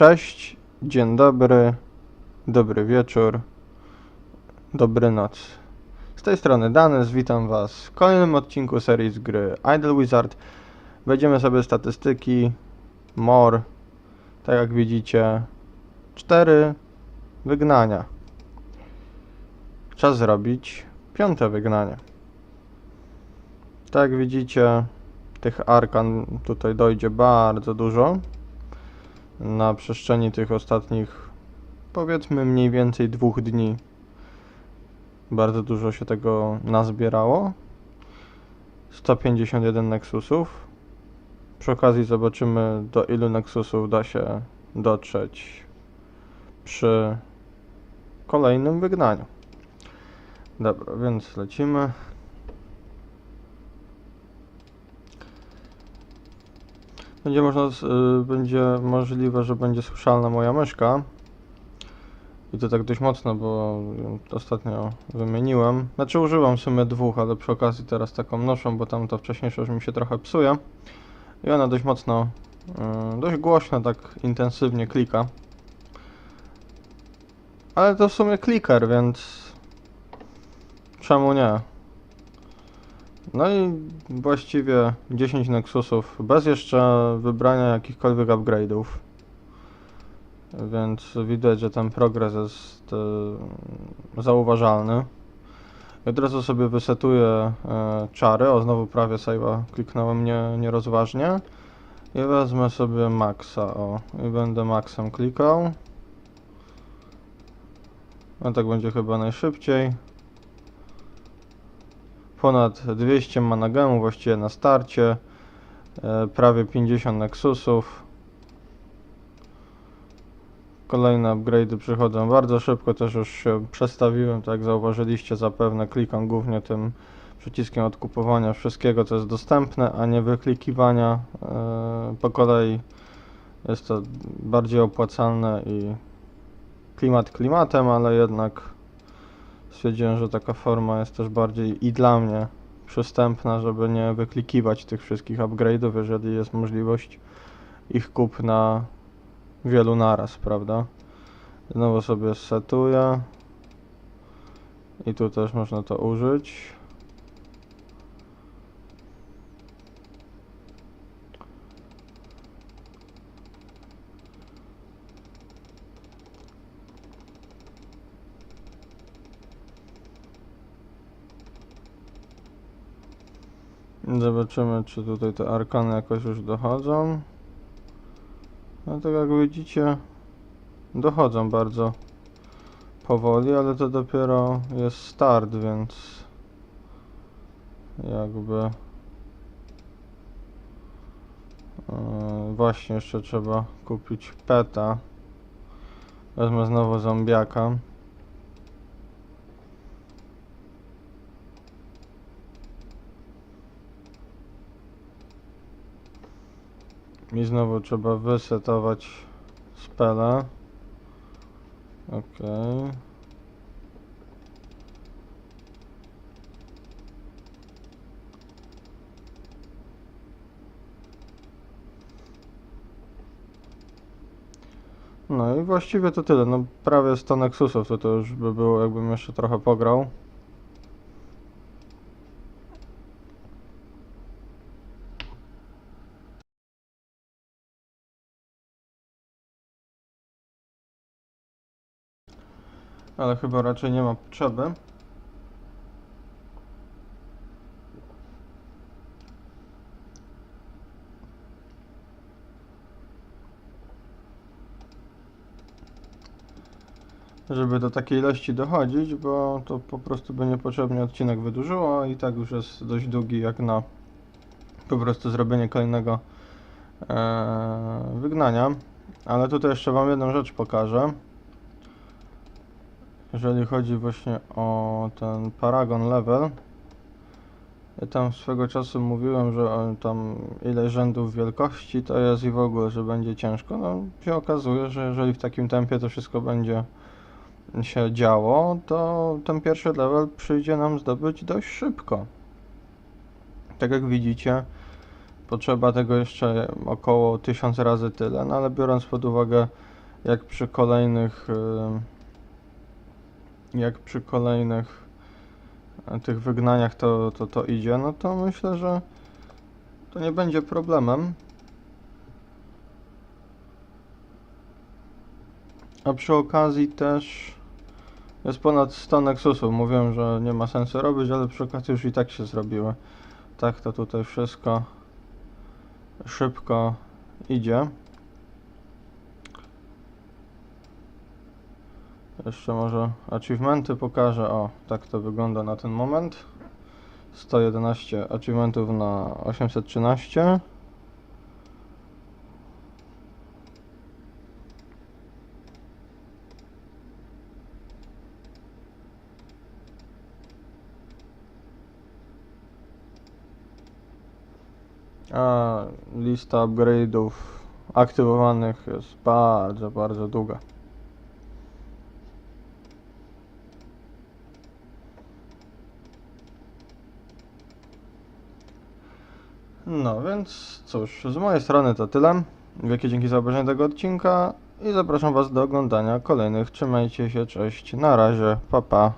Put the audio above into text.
Cześć, dzień dobry, dobry wieczór, dobry noc. Z tej strony Danes, witam Was w kolejnym odcinku serii z gry Idle Wizard. Wejdziemy sobie statystyki, more, tak jak widzicie, cztery wygnania. Czas zrobić piąte wygnanie. Tak jak widzicie, tych arkan tutaj dojdzie bardzo dużo na przestrzeni tych ostatnich, powiedzmy mniej więcej dwóch dni. Bardzo dużo się tego nazbierało. 151 Nexusów. Przy okazji zobaczymy do ilu Nexusów da się dotrzeć przy kolejnym wygnaniu. Dobra, więc lecimy. Będzie można, y, będzie możliwe, że będzie słyszalna moja myszka. I to tak dość mocno, bo ostatnio wymieniłem. Znaczy używam w sumie dwóch, ale przy okazji teraz taką noszę, bo tamta wcześniejsza już mi się trochę psuje. I ona dość mocno, y, dość głośno, tak intensywnie klika. Ale to w sumie kliker, więc czemu nie? No i właściwie 10 Nexusów bez jeszcze wybrania jakichkolwiek upgrade'ów. Więc widać, że ten progres jest e, zauważalny. I od razu sobie wysetuję e, czary. O, znowu prawie save'a kliknąłem nie, nierozważnie. I wezmę sobie maxa, o. I będę maxem klikał. No tak będzie chyba najszybciej ponad 200 managemów właściwie na starcie, e, prawie 50 Nexusów. Kolejne upgrade'y przychodzą bardzo szybko, też już się przestawiłem, tak jak zauważyliście zapewne, klikam głównie tym przyciskiem odkupowania wszystkiego, co jest dostępne, a nie wyklikiwania e, po kolei. Jest to bardziej opłacalne i klimat klimatem, ale jednak stwierdziłem, że taka forma jest też bardziej i dla mnie przystępna, żeby nie wyklikiwać tych wszystkich upgrade'ów, jeżeli jest możliwość ich kupna wielu naraz, prawda? Znowu sobie setuję i tu też można to użyć. Zobaczymy, czy tutaj te arkany jakoś już dochodzą. No tak jak widzicie, dochodzą bardzo powoli, ale to dopiero jest start, więc jakby yy, właśnie jeszcze trzeba kupić peta. Wezmę znowu zombiaka. I znowu trzeba wysetować spela. Okej. No i właściwie to tyle. No prawie 100 Nexusów to to już by było jakbym jeszcze trochę pograł. Ale chyba raczej nie ma potrzeby. Żeby do takiej ilości dochodzić, bo to po prostu by niepotrzebnie odcinek wydłużyło i tak już jest dość długi jak na po prostu zrobienie kolejnego e, wygnania. Ale tutaj jeszcze Wam jedną rzecz pokażę. Jeżeli chodzi właśnie o ten Paragon level, ja tam swego czasu mówiłem, że tam ile rzędów wielkości to jest i w ogóle, że będzie ciężko. No się okazuje, że jeżeli w takim tempie to wszystko będzie się działo, to ten pierwszy level przyjdzie nam zdobyć dość szybko. Tak jak widzicie, potrzeba tego jeszcze około 1000 razy tyle, no ale biorąc pod uwagę jak przy kolejnych y, jak przy kolejnych e, tych wygnaniach to, to, to idzie, no to myślę, że to nie będzie problemem. A przy okazji też jest ponad 100 Nexusów. Mówiłem, że nie ma sensu robić, ale przy okazji już i tak się zrobiły. Tak to tutaj wszystko szybko idzie. Jeszcze może achievementy pokażę. O, tak to wygląda na ten moment. 111 achievementów na 813. A lista upgrade'ów aktywowanych jest bardzo, bardzo długa. No więc cóż, z mojej strony to tyle. Wielkie dzięki za obejrzenie tego odcinka i zapraszam Was do oglądania kolejnych. Trzymajcie się, cześć, na razie, pa pa.